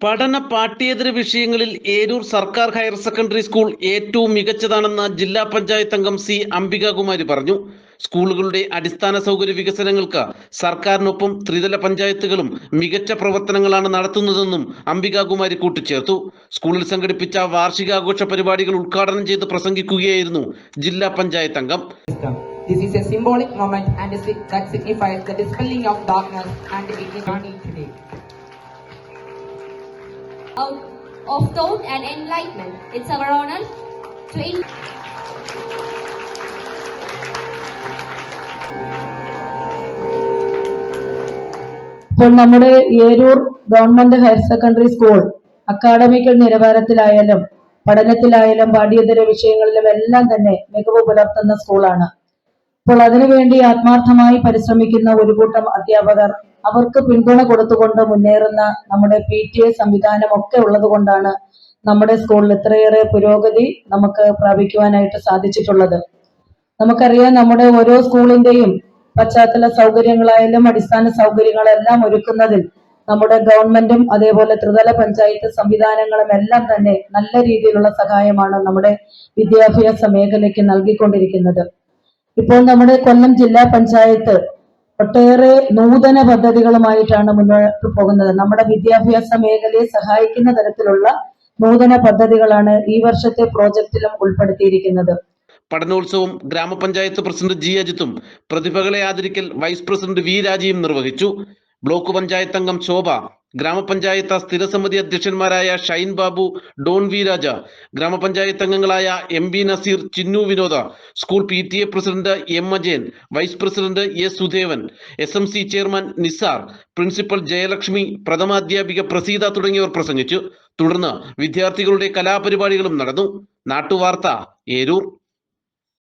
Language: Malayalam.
പഠന പാഠ്യേതര വിഷയങ്ങളിൽ ഏരൂർ സർക്കാർ ഹയർ സെക്കൻഡറി സ്കൂൾ ഏറ്റവും മികച്ചതാണെന്ന് ജില്ലാ പഞ്ചായത്ത് അംഗം സി അംബികാകുമാരി പറഞ്ഞു സ്കൂളുകളുടെ അടിസ്ഥാന സൗകര്യ വികസനങ്ങൾക്ക് സർക്കാരിനൊപ്പം ത്രിതല പഞ്ചായത്തുകളും മികച്ച പ്രവർത്തനങ്ങളാണ് നടത്തുന്നതെന്നും അംബികാകുമാരി കൂട്ടിച്ചേർത്തു സ്കൂളിൽ സംഘടിപ്പിച്ച വാർഷികാഘോഷ പരിപാടികൾ ഉദ്ഘാടനം ചെയ്ത് പ്രസംഗിക്കുകയായിരുന്നു ജില്ലാ പഞ്ചായത്ത് അംഗം. This is a symbolic moment and that signifies the dispelling of darkness and it of thought and enlightenment. It's our honor to in- ഇപ്പോൾ നമ്മുടെ Eroor government higher secondary school academical നിലവാരത്തിലായാലും പഠനത്തിലായാലും പാഠ്യേതര വിഷയങ്ങളിലും എല്ലാം തന്നെ മികവ് പുലർത്തുന്ന സ്കൂളാണ് അപ്പോൾ അതിനുവേണ്ടി ആത്മാർത്ഥമായി പരിശ്രമിക്കുന്ന ഒരു കൂട്ടം അധ്യാപകർ അവർക്ക് പിന്തുണ കൊടുത്തുകൊണ്ട് മുന്നേറുന്ന നമ്മുടെ പി ടി എ സംവിധാനം ഒക്കെ ഉള്ളത് കൊണ്ടാണ് നമ്മുടെ സ്കൂളിൽ ഇത്രയേറെ പുരോഗതി നമുക്ക് പ്രാപിക്കുവാനായിട്ട് സാധിച്ചിട്ടുള്ളത്. നമുക്കറിയാം നമ്മുടെ ഓരോ സ്കൂളിന്റെയും പശ്ചാത്തല സൗകര്യങ്ങളായാലും അടിസ്ഥാന സൗകര്യങ്ങളെല്ലാം ഒരുക്കുന്നതിൽ നമ്മുടെ ഗവൺമെന്റും അതേപോലെ ത്രിതല പഞ്ചായത്ത് സംവിധാനങ്ങളും എല്ലാം തന്നെ നല്ല രീതിയിലുള്ള സഹായമാണ് നമ്മുടെ വിദ്യാഭ്യാസ മേഖലയ്ക്ക് നൽകിക്കൊണ്ടിരിക്കുന്നത്. ഇപ്പോൾ നമ്മുടെ കൊല്ലം ജില്ലാ പഞ്ചായത്ത് ഒട്ടേറെ നൂതന പദ്ധതികളുമായിട്ടാണ് മുന്നോട്ട് പോകുന്നത്. നമ്മുടെ വിദ്യാഭ്യാസ മേഖലയെ സഹായിക്കുന്ന തരത്തിലുള്ള നൂതന പദ്ധതികളാണ് ഈ വർഷത്തെ പ്രോജക്റ്റിലും ഉൾപ്പെടുത്തിയിരിക്കുന്നത്. പഠനോത്സവം ഗ്രാമപഞ്ചായത്ത് പ്രസിഡന്റ് ജി അജിത്തും പ്രതിഭകളെ ആദരിക്കൽ വൈസ് പ്രസിഡന്റ് വി രാജയും നിർവഹിച്ചു. ബ്ലോക്ക് പഞ്ചായത്ത് അംഗം ശോഭ ഗ്രാമപഞ്ചായത്ത് സ്ഥിരസമിതി അധ്യക്ഷന്മാരായ ഷൈൻ ബാബു ഡോൺ വി രാജ ഗ്രാമപഞ്ചായത്ത് അംഗങ്ങളായ M B Nazeer Chinnu Vinoda school P T A president M Ajayan vice president A Sudevan S M C chairman Nisar principal Jayalakshmi പ്രഥമാധ്യാപിക Praseetha തുടങ്ങിയവർ പ്രസംഗിച്ചു. തുടർന്ന് വിദ്യാർത്ഥികളുടെ കലാപരിപാടികളും നടന്നു. നാട്ടുവാർത്ത ഏരൂർ.